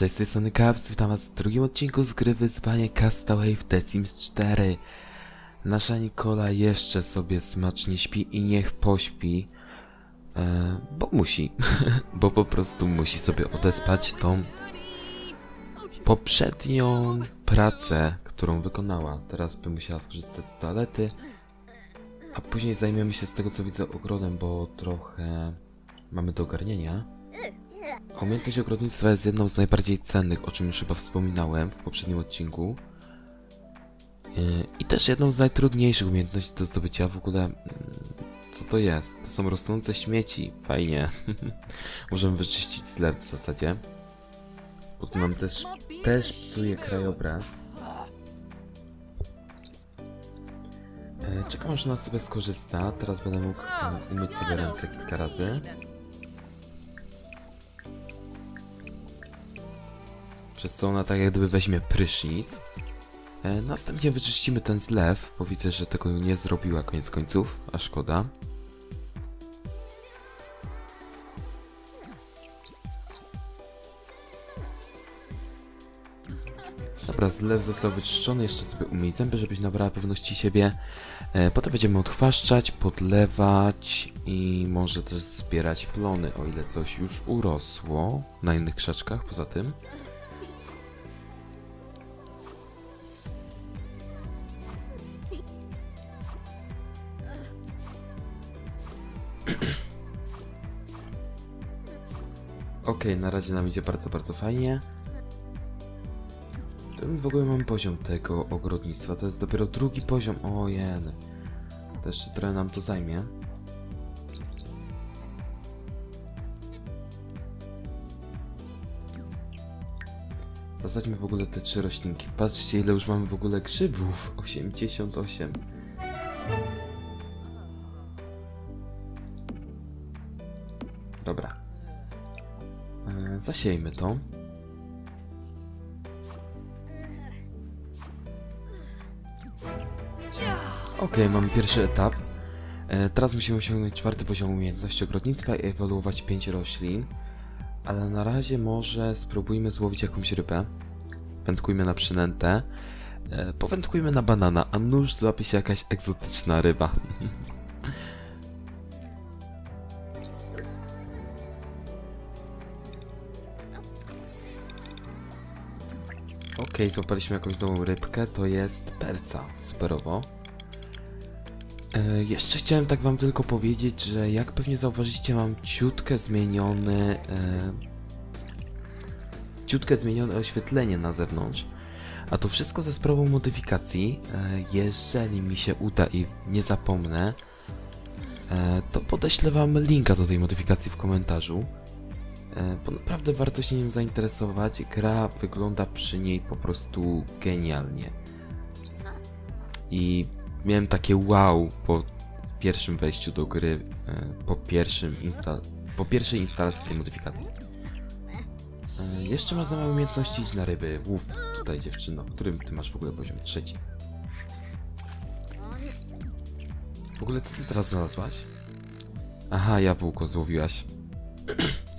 Cześć, z tej strony Caps, witam was w drugim odcinku z gry wyzwanie Castaway w The Sims 4. Nasza Nikola jeszcze sobie smacznie śpi i niech pośpi, e, bo musi, bo po prostu musi sobie odespać tą poprzednią pracę, którą wykonała. Teraz by musiała skorzystać z toalety, a później zajmiemy się z tego co widzę ogrodem, bo trochę mamy do ogarnienia. Umiejętność ogrodnictwa jest jedną z najbardziej cennych, o czym już chyba wspominałem w poprzednim odcinku. Yy, I też jedną z najtrudniejszych umiejętności do zdobycia. W ogóle, mm, co to jest? To są rosnące śmieci. Fajnie. Możemy wyczyścić zlew w zasadzie. Bo to nam też, też psuje krajobraz. Yy, Czekam aż ona sobie skorzysta. Teraz będę mógł umyć sobie ręce kilka razy. Przez co ona tak jak gdyby weźmie prysznic. E, następnie wyczyścimy ten zlew, bo widzę, że tego nie zrobiła koniec końców, a szkoda. Dobra, zlew został wyczyszczony, jeszcze sobie umyj zęby, żebyś nabrała pewności siebie. E, potem będziemy odchwaszczać, podlewać i może też zbierać plony, o ile coś już urosło na innych krzaczkach poza tym. Okej, na razie nam idzie bardzo, bardzo fajnie. W ogóle mamy poziom tego ogrodnictwa. To jest dopiero drugi poziom. O jen. To jeszcze trochę nam to zajmie. Zasadźmy w ogóle te trzy roślinki. Patrzcie, ile już mamy w ogóle grzybów. 88. Zasiejmy to. Okej, mamy pierwszy etap. E, Teraz musimy osiągnąć czwarty poziom umiejętności ogrodnictwa i ewoluować pięć roślin. Ale na razie może spróbujmy złowić jakąś rybę. Wędkujmy na przynętę. E, Powędkujmy na banana, a nuż złapie się jakaś egzotyczna ryba. Okej, złapaliśmy jakąś nową rybkę, to jest perca, superowo. E, jeszcze chciałem tak wam tylko powiedzieć, że jak pewnie zauważycie, mam ciutkę zmieniony... E, ciutkę zmienione oświetlenie na zewnątrz. A to wszystko ze sprawą modyfikacji. E, jeżeli mi się uda i nie zapomnę, e, to podeślę wam linka do tej modyfikacji w komentarzu. E, Bo naprawdę warto się nim zainteresować. Gra wygląda przy niej po prostu genialnie. I miałem takie wow po pierwszym wejściu do gry, e, po pierwszym insta po pierwszej instalacji tej modyfikacji. E, Jeszcze masz za małe umiejętności iść na ryby. Łów tutaj dziewczyno. Którym ty masz w ogóle poziom? Trzeci. W ogóle co ty teraz znalazłaś? Aha, jabłko złowiłaś.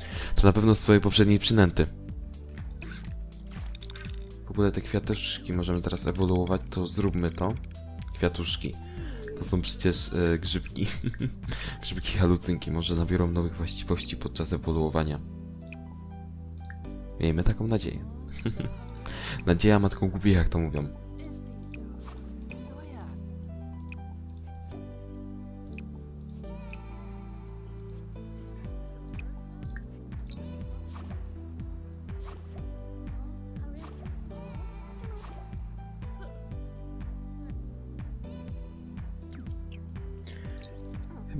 To na pewno z twojej poprzedniej przynęty. W ogóle te kwiatuszki możemy teraz ewoluować, to zróbmy to. Kwiatuszki. To są przecież e, grzybki. grzybki halucynki może nabiorą nowych właściwości podczas ewoluowania. Miejmy taką nadzieję. Nadzieja matką głupich, jak to mówią.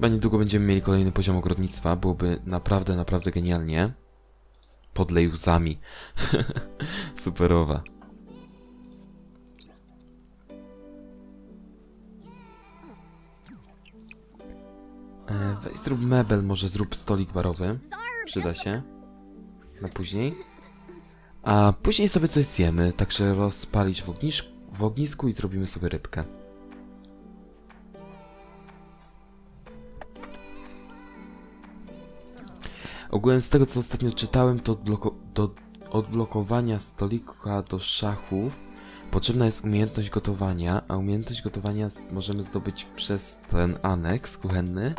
Chyba niedługo będziemy mieli kolejny poziom ogrodnictwa. Byłoby naprawdę, naprawdę genialnie. Podlej łzami. Superowa. E, weź zrób mebel, może zrób stolik barowy. Przyda się. Na później. A później sobie coś zjemy, także rozpalić w, ognisz- w ognisku i zrobimy sobie rybkę. Ogółem z tego co ostatnio czytałem, to do odblokowania stolika do szachów potrzebna jest umiejętność gotowania, a umiejętność gotowania możemy zdobyć przez ten aneks kuchenny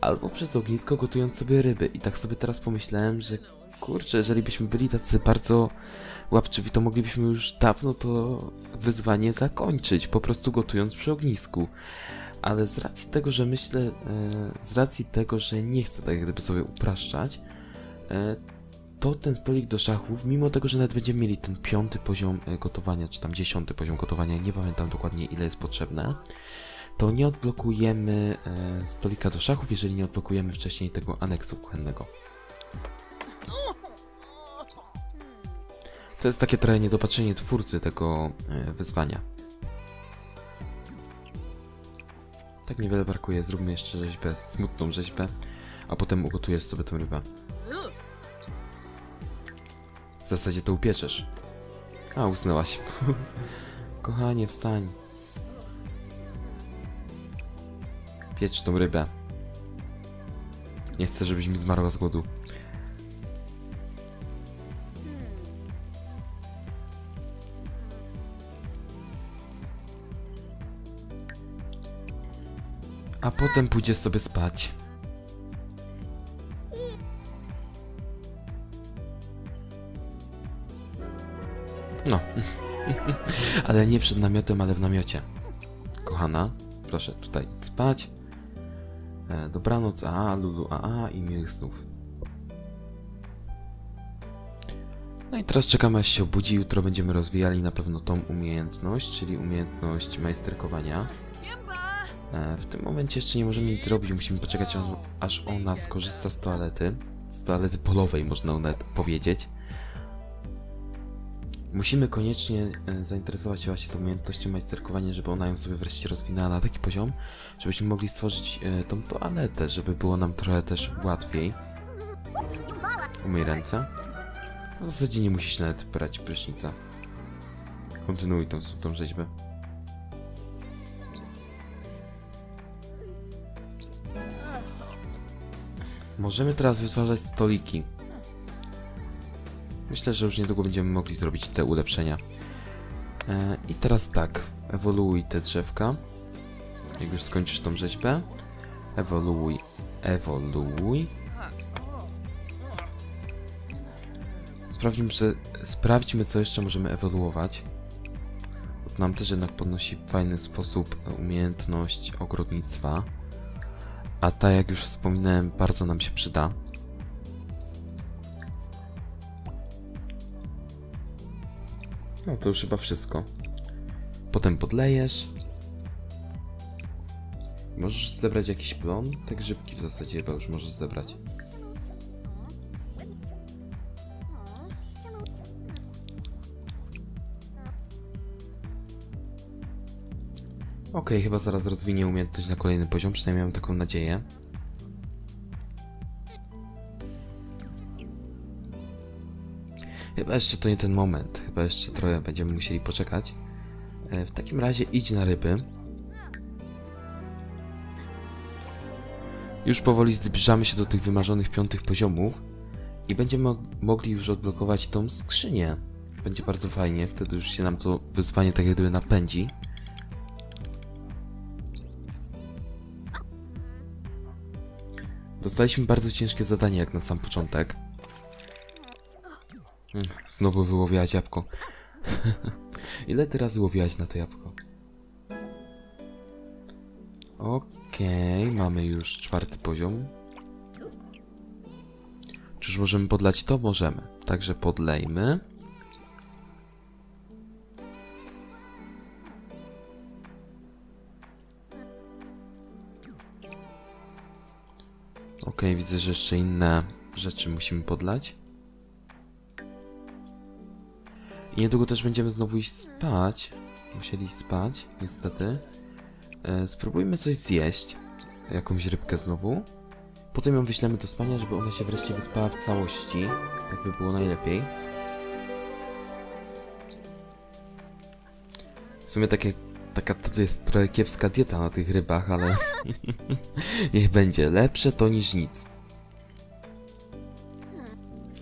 albo przez ognisko gotując sobie ryby. I tak sobie teraz pomyślałem, że kurczę, jeżeli byśmy byli tacy bardzo łapczywi, to moglibyśmy już dawno to wyzwanie zakończyć, po prostu gotując przy ognisku. Ale z racji tego, że myślę, e, z racji tego, że nie chcę tak jak gdyby sobie upraszczać, to ten stolik do szachów, mimo tego, że nawet będziemy mieli ten piąty poziom e, gotowania, czy tam dziesiąty poziom gotowania, nie pamiętam dokładnie ile jest potrzebne, to nie odblokujemy e, stolika do szachów, jeżeli nie odblokujemy wcześniej tego aneksu kuchennego. To jest takie trochę niedopatrzenie twórcy tego e, wyzwania. Tak niewiele brakuje, zróbmy jeszcze rzeźbę, smutną rzeźbę, a potem ugotujesz sobie tę rybę. W zasadzie to upieczesz. A, usnęłaś. Kochanie, wstań. Piecz tą rybę. Nie chcę, żebyś mi zmarła z głodu. A potem pójdziesz sobie spać. ale nie przed namiotem, ale w namiocie. Kochana, proszę tutaj spać. E, dobranoc, a, Lulu, a, a i miłych snów. No i teraz czekamy aż się obudzi. Jutro będziemy rozwijali na pewno tą umiejętność, czyli umiejętność majsterkowania. E, w tym momencie jeszcze nie możemy nic zrobić, musimy poczekać aż ona skorzysta z toalety. Z toalety polowej można nawet powiedzieć. Musimy koniecznie e, zainteresować się właśnie tą umiejętnością majsterkowania, żeby ona ją sobie wreszcie rozwinęła na taki poziom, żebyśmy mogli stworzyć e, tą toaletę, żeby było nam trochę też łatwiej. Umyj ręce. W zasadzie nie musisz nawet brać prysznica. Kontynuuj tą smutną rzeźbę. Możemy teraz wytwarzać stoliki. Myślę, że już niedługo będziemy mogli zrobić te ulepszenia. E, I teraz tak, ewoluuj te drzewka. Jak już skończysz tą rzeźbę. Ewoluuj, ewoluuj. Sprawdźmy, że, sprawdźmy co jeszcze możemy ewoluować. Nam też jednak podnosi w fajny sposób umiejętność ogrodnictwa. A ta, jak już wspominałem, bardzo nam się przyda. No to już chyba wszystko. Potem podlejesz. Możesz zebrać jakiś plon? Te grzybki w zasadzie chyba już możesz zebrać. Okej, chyba zaraz rozwinie umiejętność na kolejny poziom, przynajmniej mam taką nadzieję. Chyba jeszcze to nie ten moment, chyba jeszcze trochę będziemy musieli poczekać. E, W takim razie idź na ryby. Już powoli zbliżamy się do tych wymarzonych piątych poziomów i będziemy mo- mogli już odblokować tą skrzynię. Będzie bardzo fajnie, wtedy już się nam to wyzwanie tak jak gdyby napędzi. Dostaliśmy bardzo ciężkie zadanie jak na sam początek. Znowu wyłowiłaś jabłko. Ile ty razy łowiłaś na to jabłko? Okej, mamy już czwarty poziom. Czyż możemy podlać to? Możemy. Także podlejmy. Okej, widzę, że jeszcze inne rzeczy musimy podlać. Niedługo też będziemy znowu iść spać. Musieli iść spać, niestety. E, spróbujmy coś zjeść. Jakąś rybkę znowu. Potem ją wyślemy do spania, żeby ona się wreszcie wyspała w całości. Tak by było najlepiej. W sumie takie, taka to jest trochę kiepska dieta na tych rybach, ale niech będzie. Lepsze to niż nic.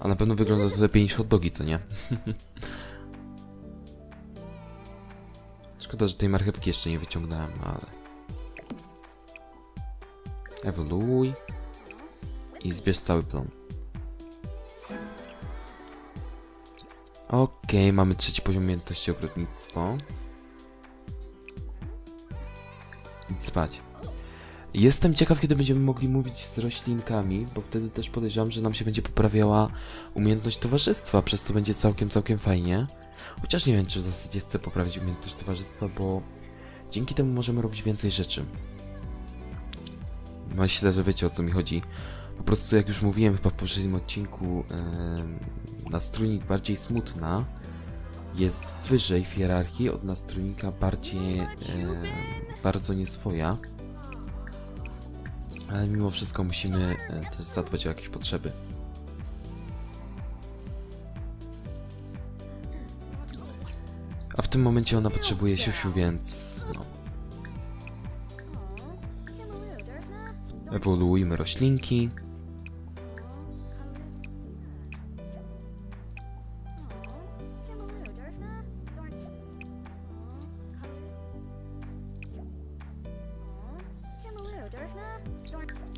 A na pewno wygląda to lepiej niż hot dogi, co nie? Szkoda, że tej marchewki jeszcze nie wyciągnąłem, ale... Ewoluuj. I zbierz cały plon. Okej, mamy trzeci poziom umiejętności ogrodnictwo. Idź spać. Jestem ciekaw, kiedy będziemy mogli mówić z roślinkami, bo wtedy też podejrzewam, że nam się będzie poprawiała umiejętność towarzystwa, przez co będzie całkiem, całkiem fajnie. Chociaż nie wiem, czy w zasadzie chcę poprawić umiejętność towarzystwa, bo dzięki temu możemy robić więcej rzeczy. Myślę, że wiecie o co mi chodzi. Po prostu, jak już mówiłem chyba w poprzednim odcinku, nastrójnik bardziej smutna jest wyżej w hierarchii od nastrójnika bardziej em, bardzo nieswoja. Ale mimo wszystko musimy e, też zadbać o jakieś potrzeby. W tym momencie ona potrzebuje siusiu, więc no. Ewoluujmy roślinki.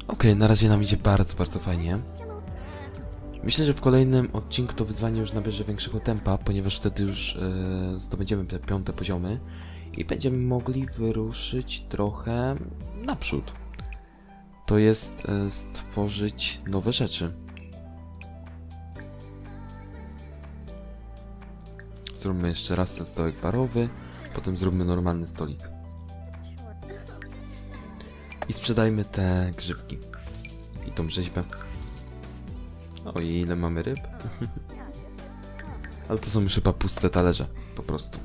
Okej, na razie nam idzie bardzo, bardzo fajnie. Myślę, że w kolejnym odcinku to wyzwanie już nabierze większego tempa, ponieważ wtedy już e, zdobędziemy te piąte poziomy i będziemy mogli wyruszyć trochę naprzód. To jest e, stworzyć nowe rzeczy. Zróbmy jeszcze raz ten stołek barowy, potem zróbmy normalny stolik. I sprzedajmy te grzybki. I tą rzeźbę. O, ile mamy ryb? Ale to są już chyba puste talerze, po prostu.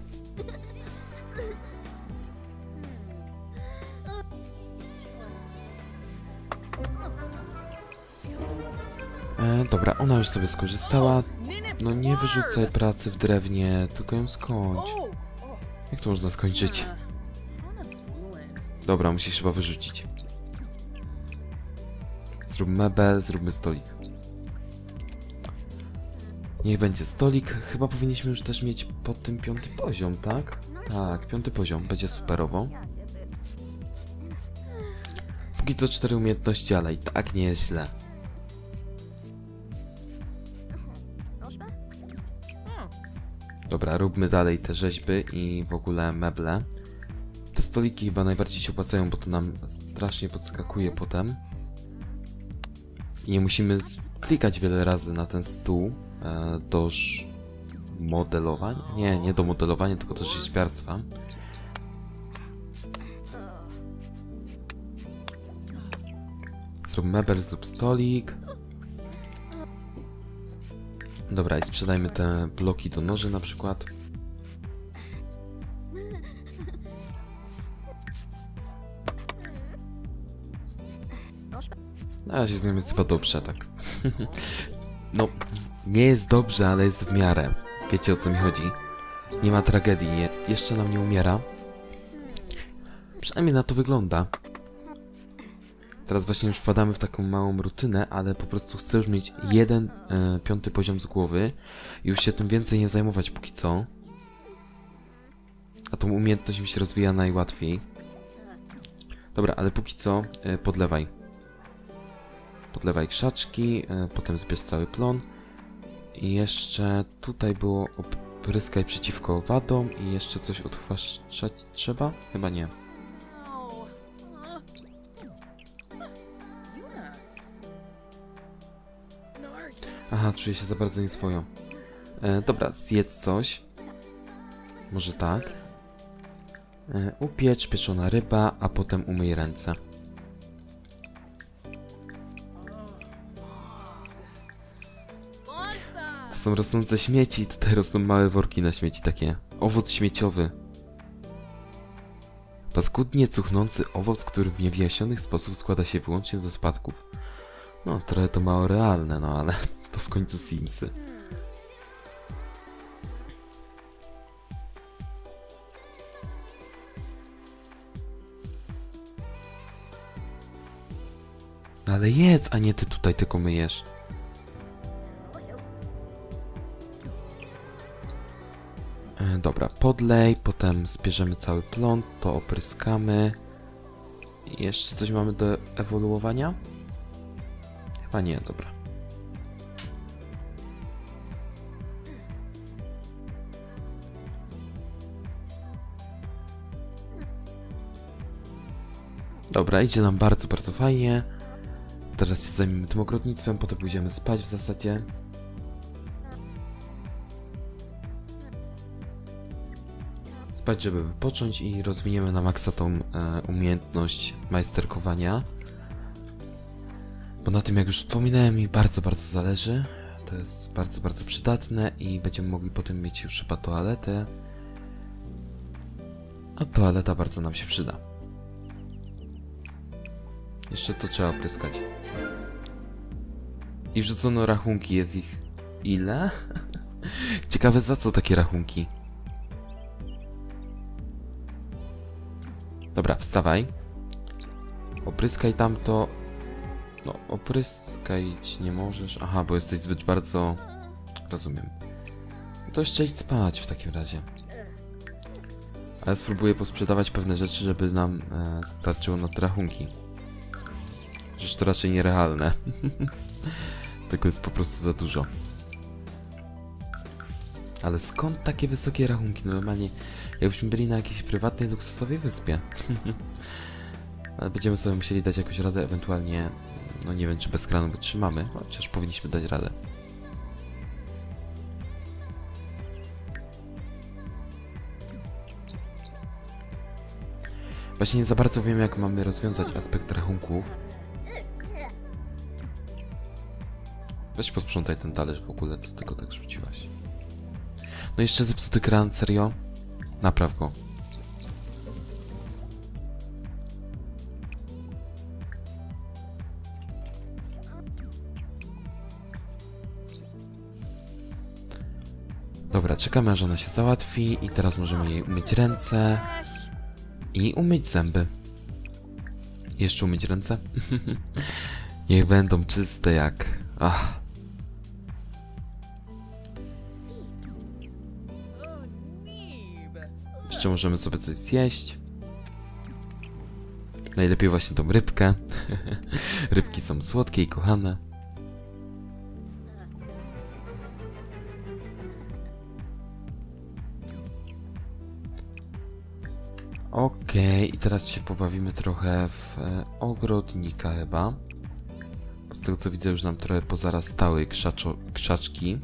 E, dobra, ona już sobie skorzystała. No nie wyrzucaj pracy w drewnie, tylko ją skończ. Jak to można skończyć? Dobra, musisz chyba wyrzucić. Zrób mebel, zróbmy stolik. Niech będzie stolik. Chyba powinniśmy już też mieć pod tym piąty poziom, tak? Tak, piąty poziom. Będzie superowo. Póki co cztery umiejętności, ale i tak nie jest źle. Dobra, róbmy dalej te rzeźby i w ogóle meble. Te stoliki chyba najbardziej się opłacają, bo to nam strasznie podskakuje potem. I nie musimy klikać wiele razy na ten stół do ż- modelowania. Nie, nie do modelowania, tylko do rzeźbiarstwa. Zrób mebel, zrób stolik. Dobra, i sprzedajmy te bloki do noży na przykład. Na razie z jest chyba dobrze, tak. no, nie jest dobrze, ale jest w miarę. Wiecie o co mi chodzi. Nie ma tragedii, nie, jeszcze nam nie umiera. Przynajmniej na to wygląda. Teraz właśnie już wpadamy w taką małą rutynę, ale po prostu chcę już mieć jeden e, piąty poziom z głowy już się tym więcej nie zajmować póki co. A tą umiejętność mi się rozwija najłatwiej. Dobra, ale póki co e, podlewaj. Podlewaj krzaczki, e, potem zbierz cały plon. I jeszcze tutaj było opryskaj przeciwko wadom i jeszcze coś odchwaszczać trzeba? Chyba nie. Aha, czuję się za bardzo nieswojo. E, dobra, zjedz coś. Może tak. E, upiecz pieczona ryba, a potem umyj ręce. Są rosnące śmieci, tutaj rosną małe worki na śmieci, takie. Owoc śmieciowy. Paskudnie cuchnący owoc, który w niewyjaśniony sposób składa się wyłącznie z odpadków. No, trochę to mało realne, no ale to w końcu Simsy. Ale jedz, a nie ty tutaj tylko myjesz. Dobra, podlej, potem zbierzemy cały plon, to opryskamy. Jeszcze coś mamy do ewoluowania? Chyba nie, dobra. Dobra, idzie nam bardzo, bardzo fajnie. Teraz się zajmiemy tym ogrodnictwem, potem pójdziemy spać w zasadzie. Spać, żeby wypocząć i rozwiniemy na maksa tą e, umiejętność majsterkowania. Bo na tym, jak już wspominałem, mi bardzo, bardzo zależy. To jest bardzo, bardzo przydatne i będziemy mogli potem mieć już chyba toaletę. A toaleta bardzo nam się przyda. Jeszcze to trzeba pryskać. I wrzucono rachunki, jest ich ile? Ciekawe za co takie rachunki. Dobra, wstawaj. Opryskaj tamto. No, opryskać nie możesz. Aha, bo jesteś zbyt bardzo... Rozumiem. To jeszcze idź spać w takim razie. Ale spróbuję posprzedawać pewne rzeczy, żeby nam e, starczyło na te rachunki. Przecież to raczej nierealne. Tego jest po prostu za dużo. Ale skąd takie wysokie rachunki? No normalnie, jakbyśmy byli na jakiejś prywatnej, luksusowej wyspie. Ale będziemy sobie musieli dać jakąś radę, ewentualnie, no nie wiem, czy bez kranu wytrzymamy, chociaż powinniśmy dać radę. Właśnie nie za bardzo wiem, jak mamy rozwiązać aspekt rachunków. Weź posprzątaj ten talerz w ogóle, co ty go tak rzuciłaś. No jeszcze zepsuty kran, serio? Napraw go. Dobra, czekamy aż ona się załatwi i teraz możemy jej umyć ręce i umyć zęby. Jeszcze umyć ręce? Niech będą czyste jak... Ach. Jeszcze możemy sobie coś zjeść. Najlepiej właśnie tą rybkę. Rybki są słodkie i kochane. Okej, i teraz się pobawimy trochę w e, ogrodnika chyba. Z tego co widzę już nam trochę pozarastały krzaczo, krzaczki.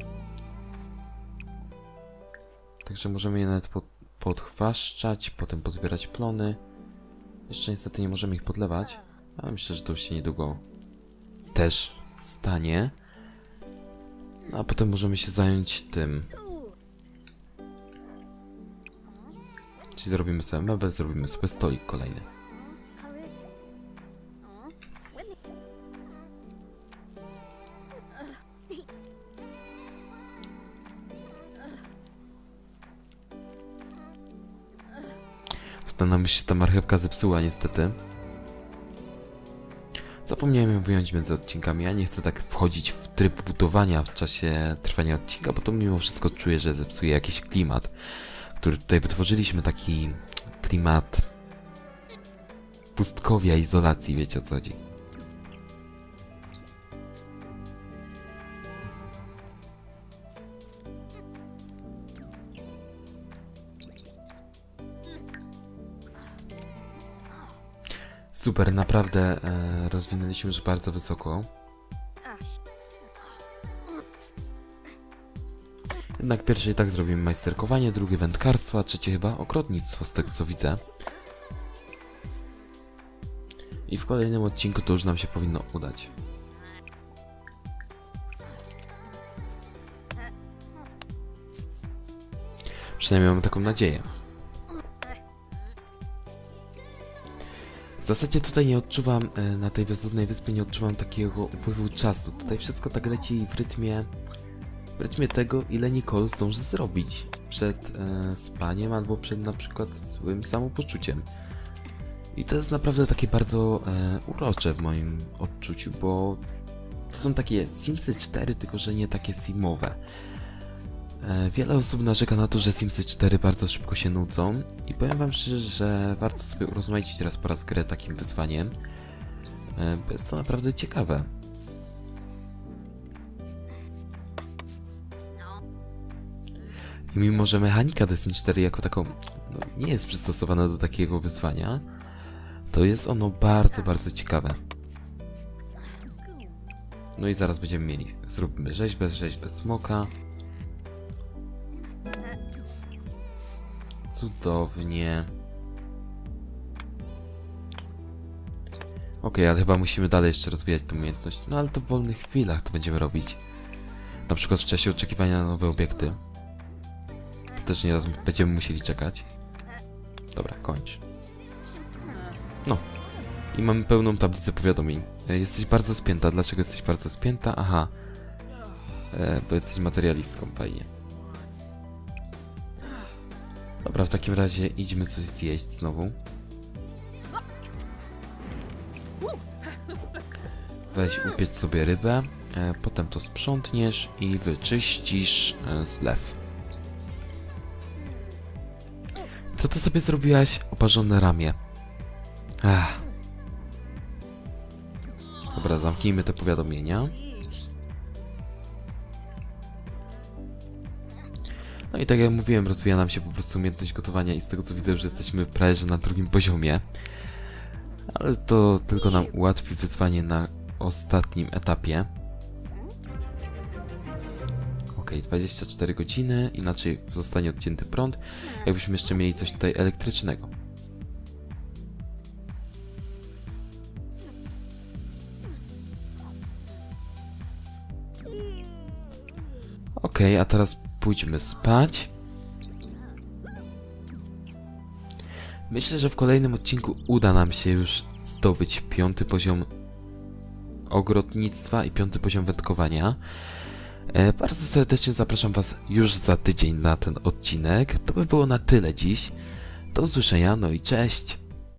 Także możemy je nawet pod, podchwaszczać, potem pozbierać plony. Jeszcze niestety nie możemy ich podlewać, ale myślę, że to już się niedługo też stanie. No, a potem możemy się zająć tym. Czyli zrobimy sobie mebel, zrobimy sobie stolik kolejny. Nam się ta marchewka zepsuła niestety. Zapomniałem ją wyjąć między odcinkami. Ja nie chcę tak wchodzić w tryb budowania w czasie trwania odcinka, bo to mimo wszystko czuję, że zepsuje jakiś klimat, który tutaj wytworzyliśmy. Taki klimat pustkowia, izolacji, wiecie o co chodzi. Super, naprawdę e, rozwinęliśmy już bardzo wysoko. Jednak pierwsze i tak zrobimy majsterkowanie, drugie wędkarstwo, a trzecie chyba ogrodnictwo, z tego co widzę. I w kolejnym odcinku to już nam się powinno udać. Przynajmniej mam taką nadzieję. W zasadzie tutaj nie odczuwam, e, na tej bezludnej wyspie nie odczuwam takiego upływu czasu. Tutaj wszystko tak leci w rytmie, w rytmie tego, ile Nicole zdąży zrobić przed e, spaniem albo przed na przykład złym samopoczuciem. I to jest naprawdę takie bardzo e, urocze w moim odczuciu, bo to są takie Simsy 4, tylko że nie takie simowe. E, Wiele osób narzeka na to, że Simsy 4 bardzo szybko się nudzą i powiem wam szczerze, że warto sobie urozmaicić raz po raz grę takim wyzwaniem, e, bo jest to naprawdę ciekawe. I mimo, że mechanika Destiny 4 jako taką no, nie jest przystosowana do takiego wyzwania, to jest ono bardzo, bardzo ciekawe. No i zaraz będziemy mieli. Zróbmy rzeźbę, rzeźbę smoka. Cudownie. Okej, ale chyba musimy dalej jeszcze rozwijać tę umiejętność. No ale to w wolnych chwilach to będziemy robić. Na przykład w czasie oczekiwania na nowe obiekty. Też nieraz będziemy musieli czekać. Dobra, kończ. No. I mamy pełną tablicę powiadomień. E, Jesteś bardzo spięta. Dlaczego jesteś bardzo spięta? Aha. E, bo jesteś materialistką, fajnie. Dobra, w takim razie idźmy coś zjeść znowu. Weź upiecz sobie rybę, e, potem to sprzątniesz i wyczyścisz e, zlew. Co ty sobie zrobiłaś? Oparzone ramię. Ach. Dobra, zamknijmy te powiadomienia. I tak jak mówiłem, rozwija nam się po prostu umiejętność gotowania i z tego co widzę, już jesteśmy prawie że na drugim poziomie. Ale to tylko nam ułatwi wyzwanie na ostatnim etapie. Ok, 24 godziny, inaczej zostanie odcięty prąd. Jakbyśmy jeszcze mieli coś tutaj elektrycznego. Ok, a teraz pójdźmy spać. Myślę, że w kolejnym odcinku uda nam się już zdobyć piąty poziom ogrodnictwa i piąty poziom wędkowania. E, bardzo serdecznie zapraszam Was już za tydzień na ten odcinek. To by było na tyle dziś. Do usłyszenia, no i cześć!